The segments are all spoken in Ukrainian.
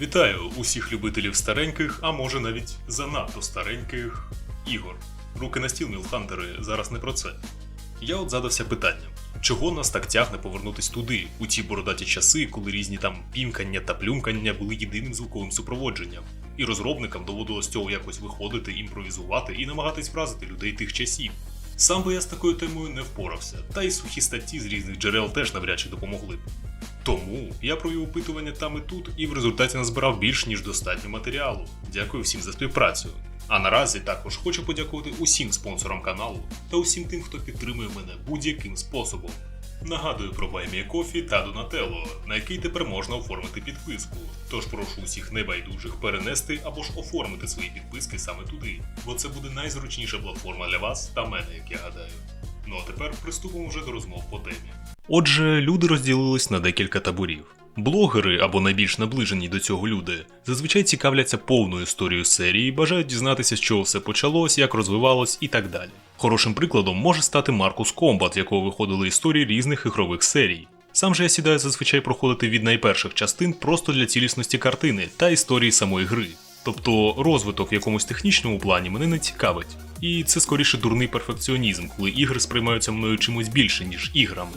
Вітаю усіх любителів стареньких, а може навіть занадто стареньких ігор. Руки на стіл, мілхантери, зараз не про це. Я от задався питанням, чого нас так тягне повернутись туди, у ті бородаті часи, коли різні там пімкання та плюмкання були єдиним звуковим супроводженням, і розробникам доводилось цього якось виходити, імпровізувати і намагатись вразити людей тих часів. Сам би я з такою темою не впорався, та й сухі статті з різних джерел теж навряд чи допомогли б. Тому я провів опитування там і тут, і в результаті назбирав більш ніж достатньо матеріалу. Дякую всім за співпрацю. А наразі також хочу подякувати усім спонсорам каналу та усім тим, хто підтримує мене будь-яким способом. Нагадую про BuyMeCoffee та Donatello, на який тепер можна оформити підписку. Тож прошу усіх небайдужих перенести або ж оформити свої підписки саме туди, бо це буде найзручніша платформа для вас та мене, як я гадаю. Ну а тепер приступимо вже до розмов по темі. Отже, люди розділились на декілька таборів. Блогери або найбільш наближені до цього люди зазвичай цікавляться повною історією серії, бажають дізнатися, з чого все почалось, як розвивалось і так далі. Хорошим прикладом може стати Маркус Комбат, з якого виходили історії різних ігрових серій. Сам же я сідаю зазвичай проходити від найперших частин просто для цілісності картини та історії самої гри. Тобто розвиток в якомусь технічному плані мене не цікавить. І це скоріше дурний перфекціонізм, коли ігри сприймаються мною чимось більше, ніж іграми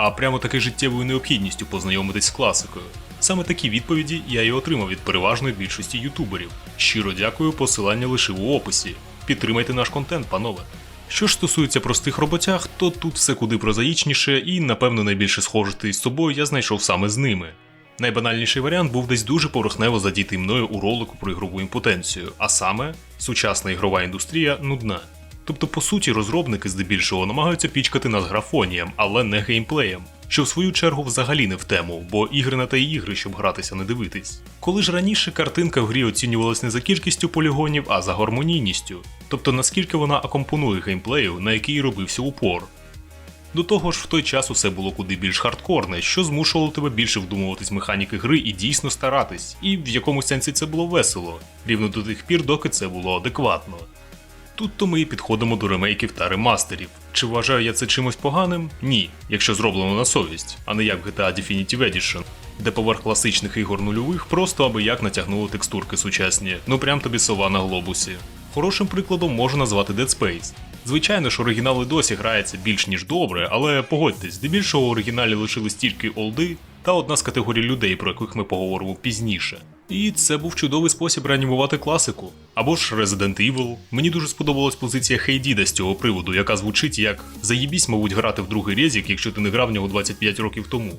а прямо таки життєвою необхідністю познайомитись з класикою. Саме такі відповіді я і отримав від переважної більшості ютуберів. Щиро дякую, посилання лишив у описі. Підтримайте наш контент, панове. Що ж стосується простих роботяг, то тут все куди прозаїчніше і, напевно, найбільше схожити з собою я знайшов саме з ними. Найбанальніший варіант був десь дуже поверхнево задітий мною у ролику про ігрову імпотенцію, а саме сучасна ігрова індустрія нудна. Тобто, по суті, розробники здебільшого намагаються пічкати нас графонієм, але не геймплеєм, що в свою чергу взагалі не в тему, бо ігри на те й ігри, щоб гратися не дивитись. Коли ж раніше картинка в грі оцінювалась не за кількістю полігонів, а за гармонійністю, тобто наскільки вона акомпонує геймплею, на який робився упор. До того ж, в той час усе було куди більш хардкорне, що змушувало тебе більше вдумуватись механіки гри і дійсно старатись, і в якомусь сенсі це було весело, рівно до тих пір, доки це було адекватно. Тут то ми і підходимо до ремейків та ремастерів. Чи вважаю я це чимось поганим? Ні, якщо зроблено на совість, а не як в GTA Definitive Edition, де поверх класичних ігор нульових просто аби як натягнули текстурки сучасні, ну прям тобі сова на глобусі. Хорошим прикладом можу назвати Dead Space. Звичайно ж, оригінали досі грається більш ніж добре, але погодьтесь, здебільшого в оригіналі лишились тільки олди та одна з категорій людей, про яких ми поговоримо пізніше. І це був чудовий спосіб реанімувати класику. Або ж Resident Evil. Мені дуже сподобалась позиція Хейдіда з цього приводу, яка звучить як заїбісь, мабуть, грати в другий резік, якщо ти не грав в нього 25 років тому.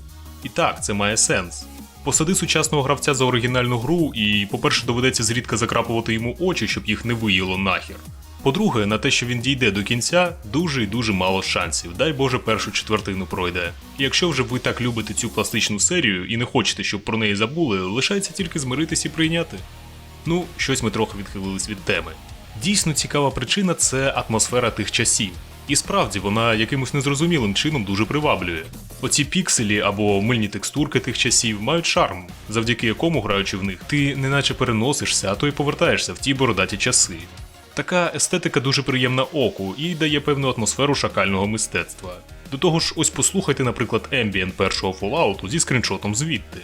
І так, це має сенс. Посади сучасного гравця за оригінальну гру, і, по-перше, доведеться зрідка закрапувати йому очі, щоб їх не виїло нахер. По-друге, на те, що він дійде до кінця, дуже і дуже мало шансів. Дай Боже, першу четвертину пройде. І якщо вже ви так любите цю класичну серію і не хочете, щоб про неї забули, лишається тільки змиритись і прийняти. Ну, щось ми трохи відхилились від теми. Дійсно цікава причина це атмосфера тих часів. І справді вона якимось незрозумілим чином дуже приваблює. Оці пікселі або мильні текстурки тих часів мають шарм, завдяки якому, граючи в них, ти неначе переносишся, а то й повертаєшся в ті бородаті часи. Така естетика дуже приємна оку і дає певну атмосферу шакального мистецтва. До того ж, ось послухайте, наприклад, ембієнт першого Fallout зі скріншотом звідти.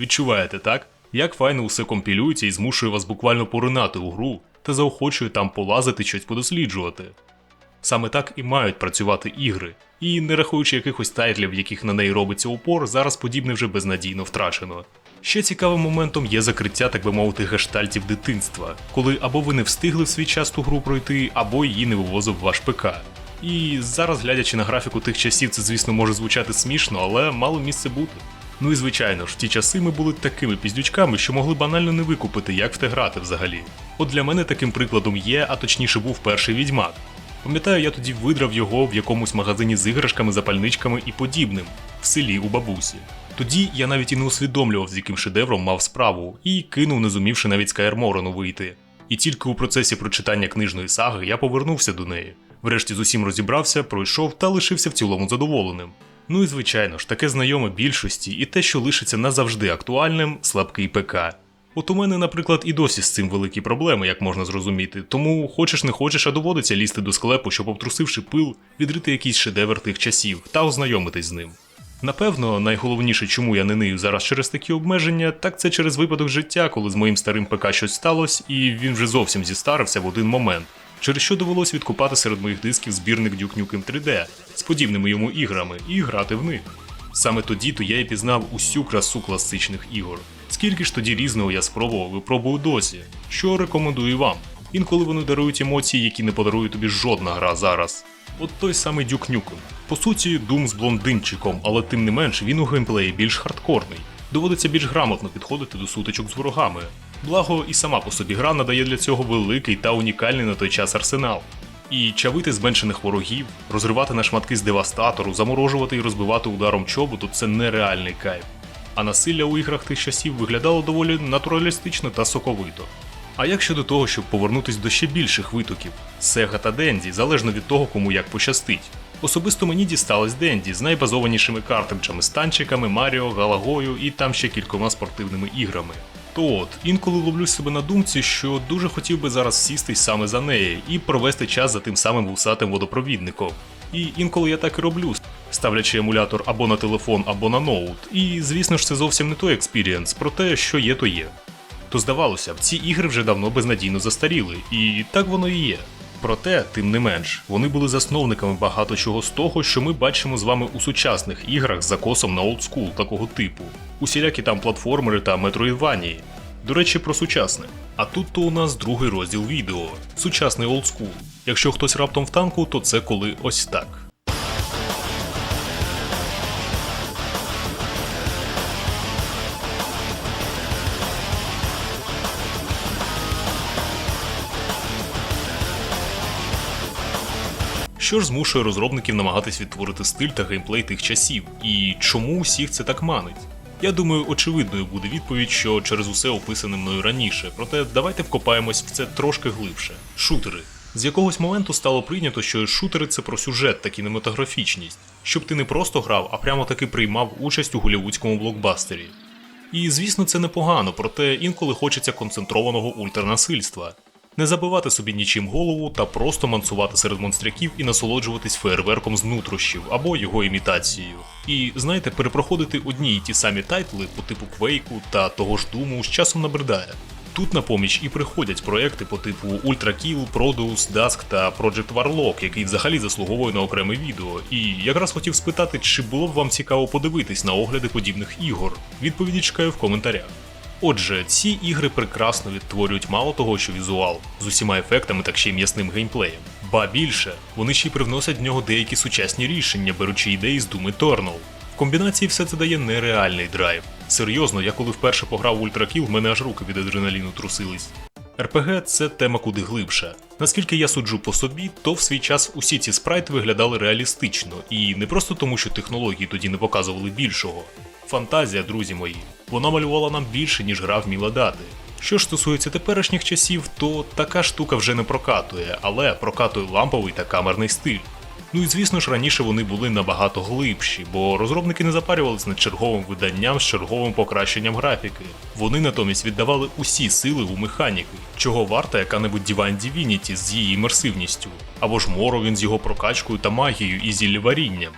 Відчуваєте, так? Як файно усе компілюється і змушує вас буквально поринати у гру та заохочує там полазити щось подосліджувати. Саме так і мають працювати ігри, і не рахуючи якихось тайтлів, яких на неї робиться упор, зараз подібне вже безнадійно втрачено. Ще цікавим моментом є закриття, так би мовити, гештальтів дитинства, коли або ви не встигли в свій час ту гру пройти, або її не вивозив ваш ПК. І зараз, глядячи на графіку тих часів, це, звісно, може звучати смішно, але мало місце бути. Ну і звичайно ж, в ті часи ми були такими піздючками, що могли банально не викупити, як в те грати взагалі. От для мене таким прикладом є, а точніше був перший відьмак. Пам'ятаю, я тоді видрав його в якомусь магазині з іграшками, запальничками і подібним, в селі у бабусі. Тоді я навіть і не усвідомлював, з яким шедевром мав справу, і кинув, не зумівши навіть Скайрморену вийти. І тільки у процесі прочитання книжної саги я повернувся до неї. Врешті з усім розібрався, пройшов та лишився в цілому задоволеним. Ну і звичайно ж, таке знайоме більшості і те, що лишиться назавжди актуальним, слабкий ПК. От у мене, наприклад, і досі з цим великі проблеми, як можна зрозуміти, тому хочеш не хочеш, а доводиться лізти до склепу, щоб обтрусивши пил, відрити якийсь шедевр тих часів та ознайомитись з ним. Напевно, найголовніше, чому я не нию зараз через такі обмеження, так це через випадок життя, коли з моїм старим ПК щось сталося, і він вже зовсім зістарився в один момент, через що довелось відкупати серед моїх дисків збірник Duke Nukem 3D з подібними йому іграми і грати в них. Саме тоді то я і пізнав усю красу класичних ігор. Скільки ж тоді різного я спробував і пробую досі, що рекомендую вам. Інколи вони дарують емоції, які не подарує тобі жодна гра зараз. От той самий Duke Nukem. По суті, Doom з блондинчиком, але тим не менш він у геймплеї більш хардкорний. Доводиться більш грамотно підходити до сутичок з ворогами. Благо, і сама по собі гра надає для цього великий та унікальний на той час арсенал. І чавити зменшених ворогів, розривати на шматки з девастатору, заморожувати і розбивати ударом чоботу це нереальний кайф. А насилля у іграх тих часів виглядало доволі натуралістично та соковито. А як щодо того, щоб повернутись до ще більших витоків Сега та Денді, залежно від того, кому як пощастить. Особисто мені дісталось Денді з найбазованішими картриджами, станчиками, Маріо, Галагою і там ще кількома спортивними іграми. То от, інколи ловлю себе на думці, що дуже хотів би зараз сісти саме за неї і провести час за тим самим вусатим водопровідником. І інколи я так і роблю, ставлячи емулятор або на телефон, або на ноут. І звісно ж це зовсім не той експірієнс, проте що є, то є. То здавалося б, ці ігри вже давно безнадійно застаріли, і так воно і є. Проте, тим не менш, вони були засновниками багато чого з того, що ми бачимо з вами у сучасних іграх з закосом на олдскул такого типу, усілякі там платформери та метроїдванії. До речі, про сучасне. А тут то у нас другий розділ відео сучасний олдскул. Якщо хтось раптом в танку, то це коли ось так. Що ж змушує розробників намагатись відтворити стиль та геймплей тих часів, і чому усіх це так манить? Я думаю, очевидною буде відповідь, що через усе описане мною раніше, проте давайте вкопаємось в це трошки глибше. Шутери. З якогось моменту стало прийнято, що шутери це про сюжет та кінематографічність, щоб ти не просто грав, а прямо таки приймав участь у голівудському блокбастері. І звісно, це непогано, проте інколи хочеться концентрованого ультранасильства. Не забивати собі нічим голову та просто мансувати серед монстряків і насолоджуватись фейерверком з нутрощів або його імітацією. І знаєте, перепроходити одні й ті самі тайтли по типу Квейку та того ж Думу з часом набридає. Тут на поміч і приходять проекти по типу Ultra Kill, Produce, Dusk та Project Warlock, який взагалі заслуговує на окреме відео. І якраз хотів спитати, чи було б вам цікаво подивитись на огляди подібних ігор. Відповіді чекаю в коментарях. Отже, ці ігри прекрасно відтворюють мало того, що візуал з усіма ефектами та ще й м'ясним геймплеєм. Ба більше, вони ще й привносять в нього деякі сучасні рішення, беручи ідеї з Doom Eternal. В комбінації все це дає нереальний драйв. Серйозно, я коли вперше пограв в Kill, в мене аж руки від адреналіну трусились. РПГ це тема куди глибша. Наскільки я суджу по собі, то в свій час усі ці спрайти виглядали реалістично, і не просто тому, що технології тоді не показували більшого. Фантазія, друзі мої, вона малювала нам більше, ніж гра вміла дати. Що ж стосується теперішніх часів, то така штука вже не прокатує, але прокатує ламповий та камерний стиль. Ну і звісно ж раніше вони були набагато глибші, бо розробники не запарювалися над черговим виданням з черговим покращенням графіки. Вони натомість віддавали усі сили у механіки, чого варта яка-небудь Divine Divinity з її імерсивністю, або ж Morrowind з його прокачкою та магією і зіллєварінням.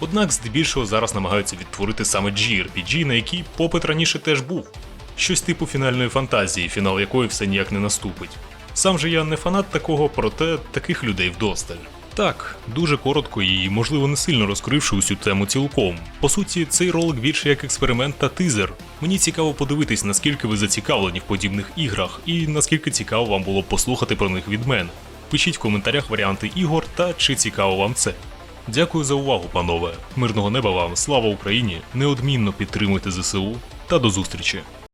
Однак здебільшого зараз намагаються відтворити саме JRPG, на який попит раніше теж був. Щось типу фінальної фантазії, фінал якої все ніяк не наступить. Сам же я не фанат такого, проте таких людей вдосталь. Так, дуже коротко і, можливо, не сильно розкривши усю тему цілком. По суті, цей ролик більше як експеримент та тизер. Мені цікаво подивитись, наскільки ви зацікавлені в подібних іграх, і наскільки цікаво вам було послухати про них від мене. Пишіть в коментарях варіанти ігор та чи цікаво вам це. Дякую за увагу, панове. Мирного неба вам, слава Україні! Неодмінно підтримуйте ЗСУ та до зустрічі!